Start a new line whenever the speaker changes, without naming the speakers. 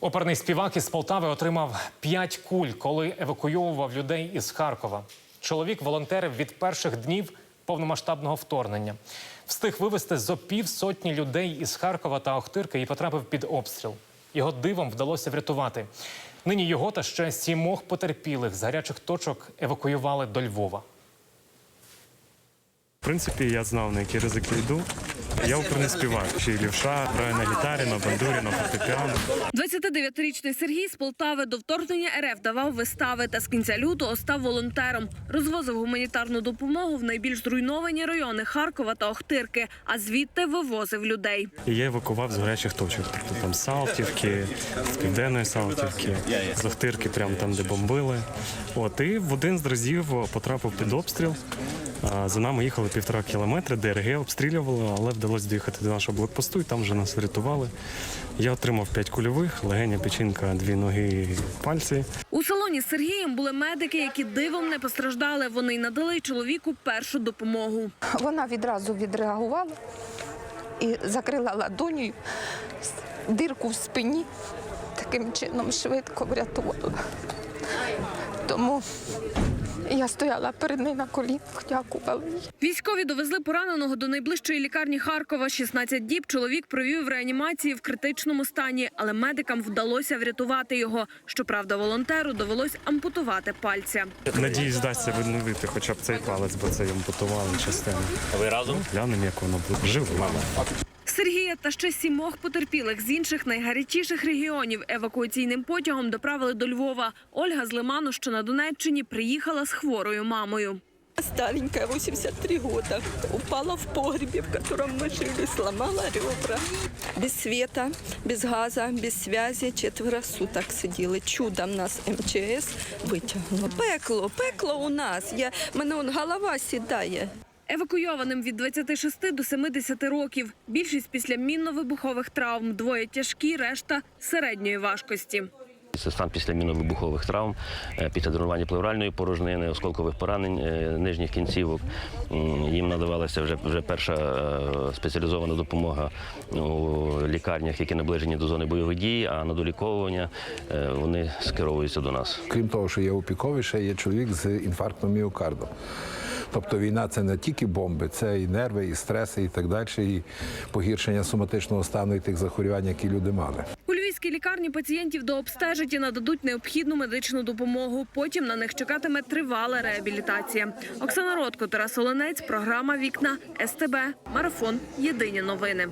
Оперний співак із Полтави отримав п'ять куль, коли евакуйовував людей із Харкова. Чоловік волонтерив від перших днів повномасштабного вторгнення. Встиг вивезти зо півсотні людей із Харкова та Охтирки і потрапив під обстріл. Його дивом вдалося врятувати. Нині його та ще сімох потерпілих з гарячих точок евакуювали до Львова.
В принципі, я знав, на які ризики йду. Я оперний співак, ще й лівша, граю на гітарі, на бандурі, на фортепіано.
29-річний Сергій з Полтави до вторгнення РФ давав вистави та з кінця лютого став волонтером. Розвозив гуманітарну допомогу в найбільш зруйновані райони Харкова та Охтирки, а звідти вивозив людей.
І я евакував з гарячих точок. Тобто там Салтівки, з південної Салтівки, з Охтирки, прямо там, де бомбили. От і в один з разів потрапив під обстріл. За нами їхали півтора кілометри, ДРГ обстрілювали, але вдалося доїхати до нашого блокпосту, і там вже нас врятували. Я отримав п'ять кульових, легеня, печінка, дві ноги, пальці.
У салоні з Сергієм були медики, які дивом не постраждали. Вони й надали чоловіку першу допомогу.
Вона відразу відреагувала і закрила ладонью дирку в спині, таким чином швидко врятувала. Тому я стояла перед нею на колінах, дякувала їй.
Військові довезли пораненого до найближчої лікарні Харкова. 16 діб чоловік провів в реанімації в критичному стані, але медикам вдалося врятувати його. Щоправда, волонтеру довелось ампутувати пальця.
Надіюсь, вдасться відновити хоча б цей палець, бо це йому потували частину.
Ви разом?
Глянемо, як воно буде. Живо.
Сергія та ще сімох потерпілих з інших найгарячіших регіонів евакуаційним потягом доправили до Львова. Ольга з Лиману, що на Донеччині, приїхала з хворою мамою.
Старенькая, 83 года. Упала в погребе, в котором мы жили, сломала ребра. Без света, без газа, без связи. Четверо суток сиділи. Чудом нас МЧС витягнуло. Пекло, пекло у нас. Я, мене он голова сідає.
Евакуйованим від 26 до 70 років. Більшість після мінно-вибухових травм. Двоє тяжкі, решта середньої важкості.
Це стан після міновибухових травм, е, після дренування плевральної порожнини, осколкових поранень е, нижніх кінцівок. Їм надавалася вже, вже перша е, спеціалізована допомога у лікарнях, які наближені до зони бойових дій, а на доліковування вони скеровуються до нас.
Крім того, що є опіковий, ще є чоловік з інфарктом міокарду. Тобто війна це не тільки бомби, це і нерви, і стреси, і так далі, і погіршення соматичного стану і тих захворювань, які люди мали.
У львівській лікарні пацієнтів дообстежать і нададуть необхідну медичну допомогу. Потім на них чекатиме тривала реабілітація. Оксана Ротко, Тарас Оленець, програма Вікна СТБ. Марафон. Єдині новини.